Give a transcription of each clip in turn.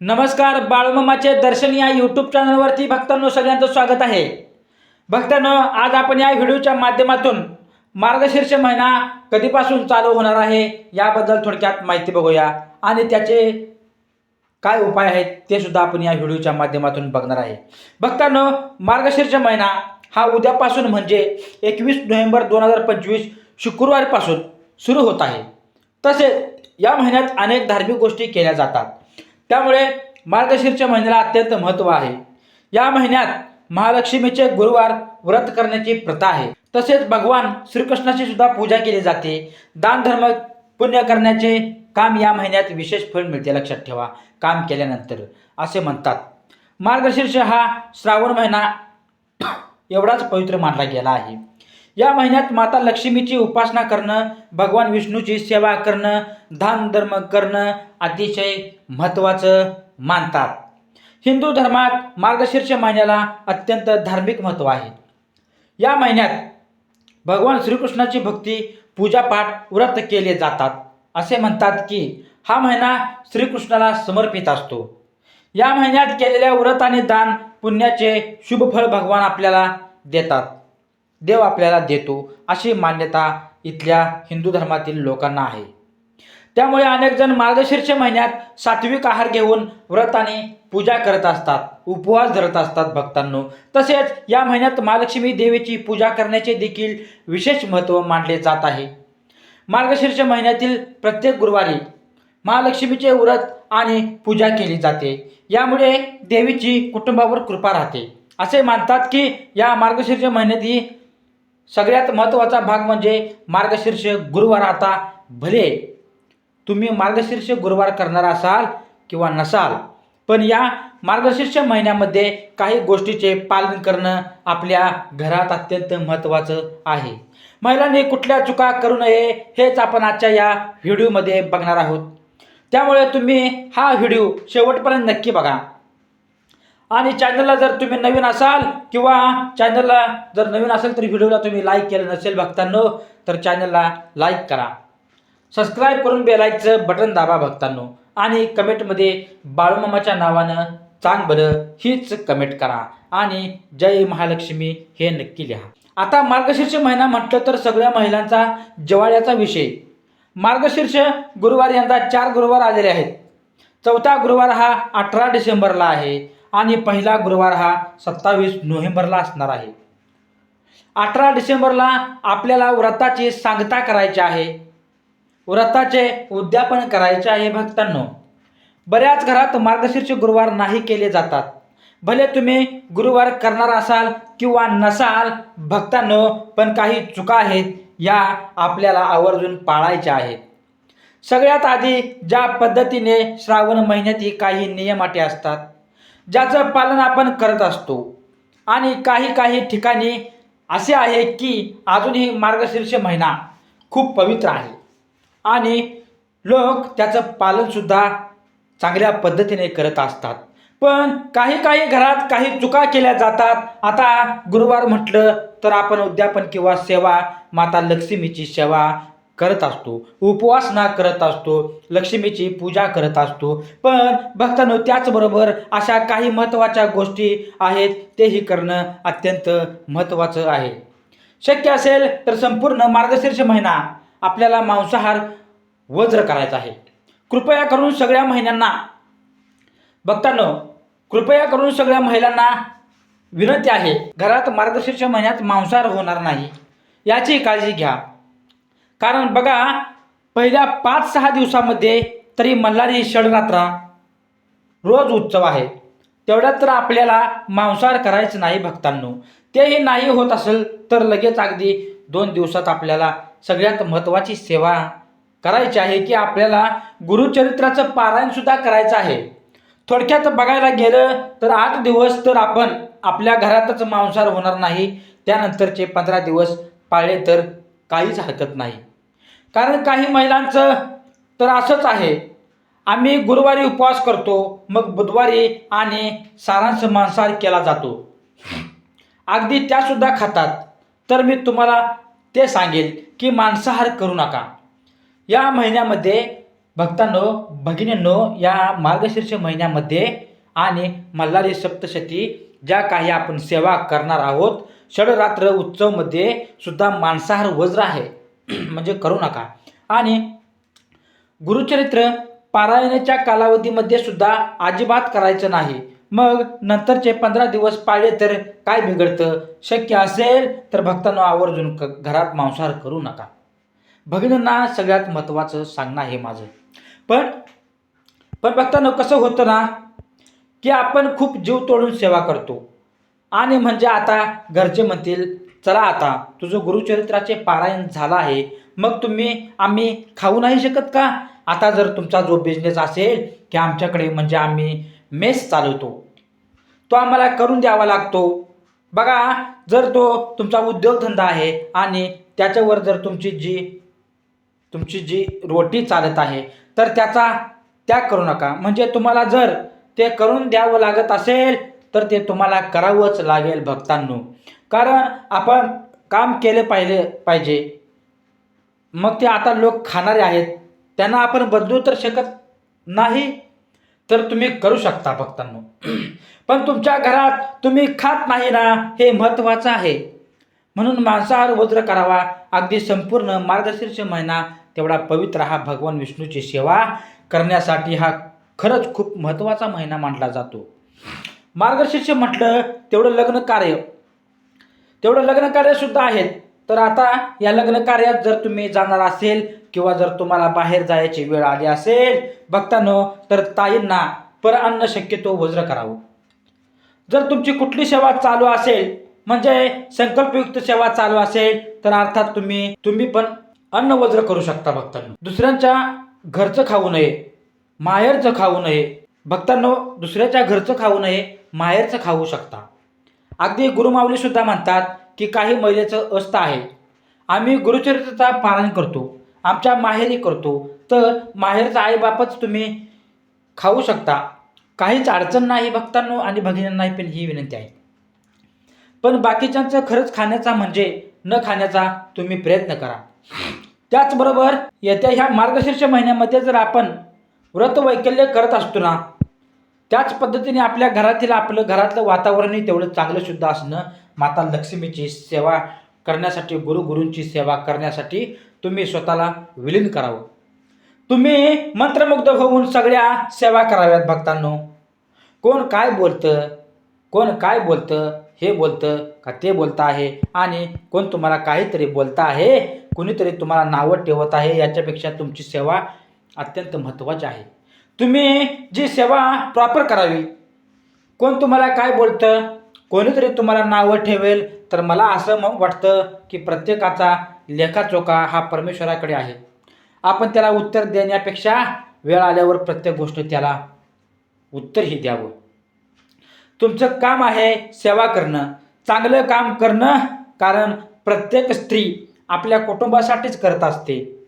नमस्कार बाळमामाचे दर्शन या यूट्यूब चॅनलवरती भक्तांनो सगळ्यांचं स्वागत आहे. भक्तांनो आज आपण या व्हिडिओच्या माध्यमातून मार्गशीर्ष महिना कधीपासून चालू होणार आहे याबद्दल थोडक्यात माहिती बघूया. आणि त्याचे काय उपाय आहेत ते सुद्धा आपण या व्हिडिओच्या माध्यमातून बघणार आहे. भक्तांनो मार्गशीर्ष महिना हा उद्यापासून म्हणजे एकवीस नोव्हेंबर दोन हजार पंचवीस शुक्रवारपासून सुरू होत आहे. तसेच या महिन्यात अनेक धार्मिक गोष्टी केल्या जातात. त्यामुळे मार्गशीर्ष महिन्याला अत्यंत महत्त्व आहे. या महिन्यात महालक्ष्मीचे गुरुवार व्रत करण्याची प्रथा आहे. तसेच भगवान श्रीकृष्णाची सुद्धा पूजा केली जाते. दान धर्म पुण्य करण्याचे काम या महिन्यात विशेष फळ मिळते. लक्षात ठेवा काम केल्यानंतर. असे म्हणतात मार्गशीर्ष हा श्रावण महिना एवढाच पवित्र मानला गेला आहे. या महिन्यात माता लक्ष्मीची उपासना करणं भगवान विष्णूची सेवा करणं दान धर्म करणं अतिशय महत्त्वाचं मानतात. हिंदू धर्मात मार्गशीर्ष महिन्याला अत्यंत धार्मिक महत्त्व आहे. या महिन्यात भगवान श्रीकृष्णाची भक्ती पूजापाठ व्रत केले जातात. असे म्हणतात की हा महिना श्रीकृष्णाला समर्पित असतो. या महिन्यात केलेल्या व्रत आणि दान पुण्याचे शुभफळ भगवान आपल्याला देतात. देव आपल्याला देतो अशी मान्यता इथल्या हिंदू धर्मातील लोकांना आहे. त्यामुळे अनेकजण मार्गशीर्ष महिन्यात सात्विक आहार घेऊन व्रत आणि पूजा करत असतात उपवास धरत असतात भक्तांनो. तसेच या महिन्यात महालक्ष्मी देवीची पूजा करण्याचे देखील विशेष महत्त्व मानले जात आहे. मार्गशीर्ष महिन्यातील प्रत्येक गुरुवारी महालक्ष्मीचे व्रत आणि पूजा केली जाते. यामुळे देवीची कुटुंबावर कृपा राहते. असे मानतात की या मार्गशीर्ष महिन्यातही सगळ्यात महत्त्वाचा भाग म्हणजे मार्गशीर्ष गुरुवार आता. भले तुम्ही मार्गशीर्ष गुरुवार करणार असाल किंवा नसाल पण या मार्गशीर्ष महिन्यामध्ये काही गोष्टीचे पालन करणं आपल्या घरात अत्यंत महत्त्वाचं आहे. महिलांनी कुठल्या चुका करू नये हेच आपण आजच्या या व्हिडिओमध्ये बघणार आहोत. त्यामुळे तुम्ही हा व्हिडिओ शेवटपर्यंत नक्की बघा. आणि चॅनलला जर तुम्ही नवीन असाल किंवा चॅनलला जर नवीन असेल तर व्हिडिओला तुम्ही लाईक केलं नसेल भक्तांनो तर चॅनलला लाईक करा. सबस्क्राईब करून बेलाईकचं बटन दाबा भक्तांनो. आणि कमेंटमध्ये बाळूमामाच्या नावानं चांग बरं हीच कमेंट करा. आणि जय महालक्ष्मी हे नक्की लिहा. आता मार्गशीर्ष महिना म्हटलं तर सगळ्या महिलांचा जिवाळ्याचा विषय. मार्गशीर्ष गुरुवार यंदा चार गुरुवार आलेले आहेत. चौथा गुरुवार हा अठरा डिसेंबरला आहे. आणि पहिला गुरुवार हा सत्तावीस नोव्हेंबरला असणार आहे. अठरा डिसेंबरला आपल्याला व्रताची सांगता करायची आहे. व्रताचे उद्यापन करायचे आहे भक्तांनो. बऱ्याच घरात मार्गशीर्ष गुरुवार नाही केले जातात. भले तुम्ही गुरुवार करणार असाल किंवा नसाल भक्तांनो पण काही चुका आहेत या आपल्याला आवर्जून पाळायच्या आहेत. सगळ्यात आधी ज्या पद्धतीने श्रावण महिन्यातही काही नियम अटी असतात ज्याचं पालन आपण करत असतो. आणि काही काही ठिकाणी असे आहे की अजूनही मार्गशीर्ष महिना खूप पवित्र आहे. आणि लोक त्याचं पालनसुद्धा चांगल्या पद्धतीने करत असतात. पण काही काही घरात काही चुका केल्या जातात. आता गुरुवार म्हटलं तर आपण उद्यापन किंवा सेवा माता लक्ष्मीची सेवा करत असतो उपवासना करत असतो लक्ष्मीची पूजा करत असतो. पण भक्तांनो त्याचबरोबर अशा काही महत्त्वाच्या गोष्टी आहेत तेही करणं अत्यंत महत्त्वाचं आहे. शक्य असेल तर संपूर्ण मार्गशीर्ष महिना आपल्याला मांसाहार वज्र करायचा आहे. कृपया करून सगळ्या महिन्यांना भक्तांनो कृपया करून सगळ्या महिलांना विनंती आहे घरात मार्गशीर्ष महिन्यात मांसाहार होणार नाही. याची काळजी घ्या. कारण बघा पहिल्या पाच सहा दिवसामध्ये तरी मल्हारी षडरात्रा रोज उत्सव आहे. तेवढ्यात तर आपल्याला मांसाहार करायचं नाही भक्तांनो. तेही नाही होत असेल तर लगेच अगदी दोन दिवसात आपल्याला सगळ्यात महत्त्वाची सेवा करायची आहे की आपल्याला गुरुचरित्राचं पारायणसुद्धा करायचं आहे. थोडक्यात बघायला गेलं तर आठ दिवस तर आपण आपल्या घरातच मांसाहार होणार नाही. त्यानंतरचे पंधरा दिवस पाळले तर काहीच हरकत नाही. कारण काही महिलांचं तर असंच आहे. आम्ही गुरुवारी उपवास करतो मग बुधवारी आणि सारांश मांसाहार केला जातो. अगदी त्यासुद्धा खातात. तर मी तुम्हाला ते सांगेल की मांसाहार करू नका. या महिन्यामध्ये भक्तांनो भगिनींनो या मार्गशीर्ष महिन्यामध्ये आणि मल्हारी सप्तशती ज्या काही आपण सेवा करणार आहोत षडरात्र उत्सवमध्ये सुद्धा मांसाहार वज्र आहे. म्हणजे करू नका. आणि गुरुचरित्र पारायणाच्या कालावधीमध्ये सुद्धा अजिबात करायचं नाही. मग नंतरचे पंधरा दिवस पाळले तर काय बिघडतं? शक्य असेल तर भक्तांना आवर्जून क घरात मांसाहार करू नका. भगिनींना सगळ्यात महत्त्वाचं सांगणं आहे माझं. पण पण भक्तांना कसं होतं ना की आपण खूप जीव तोडून सेवा करतो. आणि म्हणजे आता घरचे म्हणतील चला आता तुझं गुरुचरित्राचे पारायण झालं आहे मग तुम्ही आम्ही खाऊ नाही शकत का? आता जर तुमचा जो बिझनेस असेल की आमच्याकडे म्हणजे आम्ही मेस चालवतो तो आम्हाला करून द्यावा लागतो. बघा जर तो तुमचा उद्योगधंदा आहे आणि त्याच्यावर जर तुमची जी तुमची जी रोटी चालत आहे तर त्याचा त्याग करू नका. म्हणजे तुम्हाला जर ते करून द्यावं लागत असेल तर ते तुम्हाला करावंच लागेल भक्तांनो. कारण आपण काम केले पाहिले पाहिजे. मग ते आता लोक खाणारे आहेत. त्यांना आपण बदलू तर शकत नाही. तर तुम्ही करू शकता भक्तांनो. पण तुमच्या घरात तुम्ही खात नाही ना हे महत्त्वाचं आहे. म्हणून मांसाहार वज्र करावा. अगदी संपूर्ण मार्गशीर्ष महिना तेवढा पवित्र हा भगवान विष्णूची सेवा करण्यासाठी हा खरंच खूप महत्त्वाचा महिना मानला जातो. मार्गशीर्ष म्हटलं तेवढं लग्न कार्य तेवढं लग्न कार्यसुद्धा आहेत. तर आता या लग्न कार्यात जर तुम्ही जाणार असेल किंवा जर तुम्हाला बाहेर जायची वेळ आली असेल बघतानो तर ताईंना पर अन्न शक्यतो वज्र करावं. जर तुमची कुठली सेवा चालू असेल म्हणजे संकल्पयुक्त सेवा चालू असेल तर अर्थात तुम्ही तुम्ही पण अन्न वज्र करू शकता भक्तांनो. दुसऱ्यांच्या घरचं खाऊ नये माहेरचं खाऊ नये. भक्तांनो दुसऱ्याच्या घरचं खाऊ नये माहेरचं खाऊ शकता. अगदी गुरुमावली सुद्धा म्हणतात की काही महिलेचं अस्थ आहे. आम्ही गुरुचरित्राचा पालन करतो आमच्या माहेरी करतो तर माहेरचा आईबापच तुम्ही खाऊ शकता. काहीच अडचण नाही भक्तांनो आणि भगिनींनाही पण ही विनंती आहे. पण बाकीच्यांचं खरंच खाण्याचा म्हणजे न खाण्याचा तुम्ही प्रयत्न करा. त्याचबरोबर येत्या ह्या मार्गशीर्ष महिन्यामध्ये जर आपण व्रत वैकल्य करत असतो ना त्याच पद्धतीने आपल्या घरातील आपलं घरातलं वातावरणही तेवढं चांगलं शुद्ध असणं माता लक्ष्मीची सेवा करण्यासाठी गुरुगुरूंची सेवा करण्यासाठी तुम्ही स्वतःला विलीन करावं. तुम्ही मंत्रमुग्ध होऊन सगळ्या सेवा कराव्यात भक्तांनो. कोण काय बोलतं कोण काय बोलतं हे बोलतं का ते बोलतं आहे आणि कोण तुम्हाला काहीतरी बोलतं आहे कोणीतरी तुम्हाला नावं ठेवत आहे याच्यापेक्षा तुमची सेवा अत्यंत महत्त्वाची आहे. तुम्ही जी सेवा प्रॉपर करावी कोण तुम्हाला काय बोलतं कोणीतरी तुम्हाला नावं ठेवेल तर मला असं मग वाटतं की प्रत्येकाचा लेखाचोखा हा परमेश्वराकडे आहे. आपण त्याला उत्तर देण्यापेक्षा वेळ आल्यावर प्रत्येक गोष्ट त्याला उत्तरही द्यावं. तुमचं काम आहे सेवा करणं चांगलं काम करणं कारण प्रत्येक स्त्री आपल्या कुटुंबासाठीच करत असते.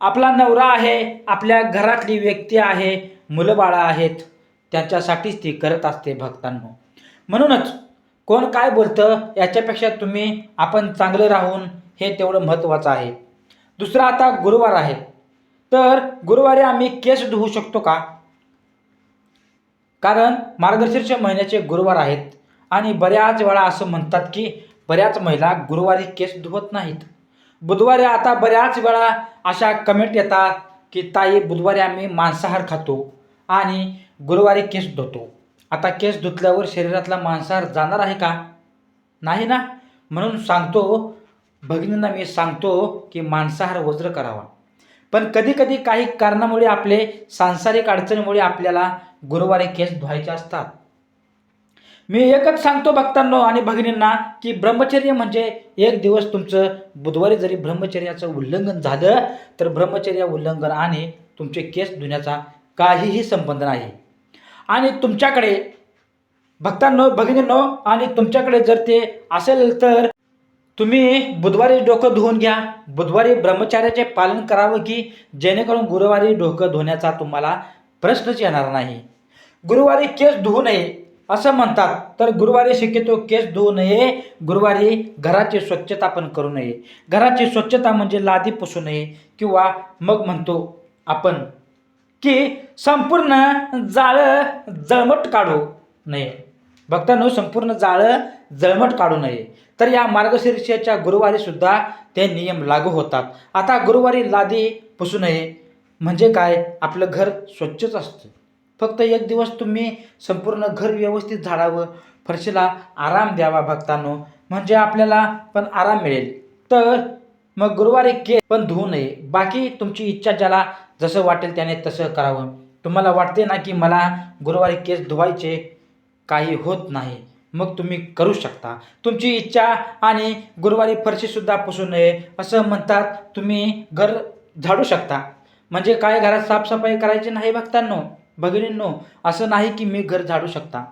आपला नवरा आहे आपल्या घरातली व्यक्ती आहे मुलं बाळं आहेत त्यांच्यासाठीच ती करत असते भक्तांनो. म्हणूनच कोण काय बोलतं याच्यापेक्षा तुम्ही आपण चांगलं राहून हे तेवढं महत्त्वाचं आहे. दुसरं आता गुरुवार आहे. तर गुरुवारी आम्ही केस धुवू शकतो का? कारण मार्गशीर्ष महिन्याचे गुरुवार आहेत आणि बऱ्याच वेळा असं म्हणतात की बऱ्याच महिला गुरुवारी केस धुवत नाहीत. बुधवारी आता बऱ्याच वेळा अशा कमेंट येतात की ताई बुधवारी आम्ही मांसाहार खातो आणि गुरुवारी केस धुतो. आता केस धुतल्यावर शरीरातला मांसाहार जाणार आहे का? नाही ना. म्हणून सांगतो भगिनींना मी सांगतो की मांसाहार वज्र करावा. पण कधी कधी काही कारणामुळे आपले सांसारिक अडचणीमुळे आपल्याला गुरुवारी केस धुवायचे असतात. मी एकच सांगतो भक्तांनो आणि भगिनींना की ब्रह्मचर्य म्हणजे एक दिवस तुमचं बुधवारी जरी ब्रह्मचर्याचं उल्लंघन झालं तर ब्रह्मचर्य उल्लंघन आणि तुमचे केस धुण्याचा काहीही संबंध नाही. आणि तुमच्याकडे भक्तांनो भगिनींनो आणि तुमच्याकडे जर ते असेल तर तुम्ही बुधवारी डोकं धुवून घ्या. बुधवारी ब्रह्मचार्याचे पालन करावं की जेणेकरून गुरुवारी डोकं धुण्याचा तुम्हाला प्रश्नच येणार नाही. गुरुवारी केस धुवू नये. असं म्हणतात. तर गुरुवारी शक्यतो केस धुवू नये. गुरुवारी घराची स्वच्छता पण करू नये. घराची स्वच्छता म्हणजे लादी पुसू नये. किंवा मग म्हणतो आपण की संपूर्ण जाळं जळमट काढू नये. भक्तांनो संपूर्ण जाळं जळमट काढू नये. तर या मार्गशीर्षाच्या गुरुवारी सुद्धा ते नियम लागू होतात. आता गुरुवारी लादी पुसू नये. म्हणजे काय? आपलं घर स्वच्छच असतं. फक्त एक दिवस तुम्ही संपूर्ण घर व्यवस्थित झाडावं फरशीला आराम द्यावा भक्तांनो. म्हणजे आपल्याला पण आराम मिळेल. तर मग गुरुवारी केस पण धुवू नये. बाकी तुमची इच्छा ज्याला जसं वाटेल त्याने तसं करावं. तुम्हाला वाटते ना की मला गुरुवारी केस धुवायचे काही होत नाही. मग तुम्ही करू शकता. तुमची इच्छा आणि गुरुवारी फरशीसुद्धा पुसू नये असं म्हणतात तुम्ही घर झाडू शकता. म्हणजे काय घरात साफसफाई करायची नाही भक्तांनो? भगिनींनो असं नाही की मी घर झाडू शकता.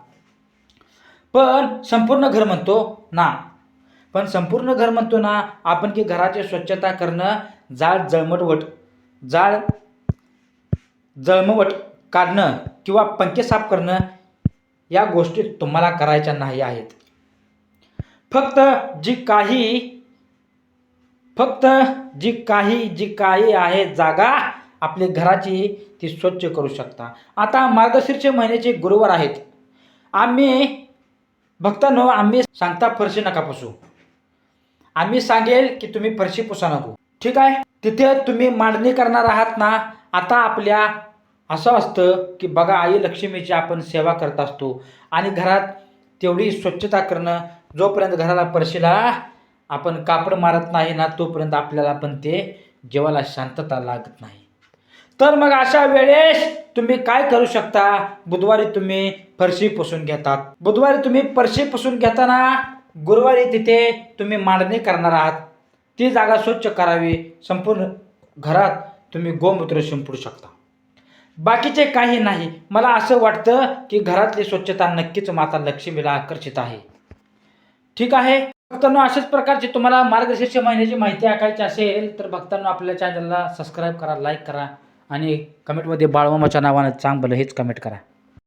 पण संपूर्ण घर म्हणतो ना. पण संपूर्ण घर म्हणतो ना आपण की घराची स्वच्छता करणं जाळ जळमटवट जाळ जळमवट काढणं किंवा पंखे साफ करणं या गोष्टी तुम्हाला करायच्या नाही आहेत. फक्त जी काही फक्त जी काही जी काही आहे जागा आपली घराची ती स्वच्छ करू शकता. आता मार्गशीर्ष महिन्याचे गुरुवार आहेत. आम्ही भक्तांनो आम्ही सांगता फरशी नका पुसू. आम्ही सांगेल की तुम्ही फरशी पुसा नको. ठीक आहे? तिथे तुम्ही मांडणी करणार आहात ना आता आपल्या असं असतं की बघा आई लक्ष्मीची आपण सेवा करत असतो आणि घरात तेवढी स्वच्छता करणं जोपर्यंत घराला परशीला आपण कापड मारत नाही ना तोपर्यंत आपल्याला पण ते जेवायला शांतता लागत नाही. तर मग अशा वेळेस तुम्ही काय करू शकता? बुधवारी तुम्ही फरशी पुसून घेतात. बुधवारी तुम्ही फरशी पुसून घेताना गुरुवारी तिथे तुम्ही मांडणी करणार आहात. ती जागा स्वच्छ करावी. संपूर्ण घरात तुम्ही गोमूत्र शिंपडू शकता. बाकीचे काही नाही. मला असं वाटतं की घरातली स्वच्छता नक्कीच माता लक्ष्मीला आकर्षित आहे. ठीक आहे? भक्तांनो अशाच प्रकारची तुम्हाला मार्गशीर्ष महिन्याची माहिती ऐकायची असेल तर भक्तांनो आपल्या चॅनलला सबस्क्राईब करा लाईक करा. आणि कमेंटमध्ये बाळमामाच्या नावानं चांगलं हेच कमेंट करा.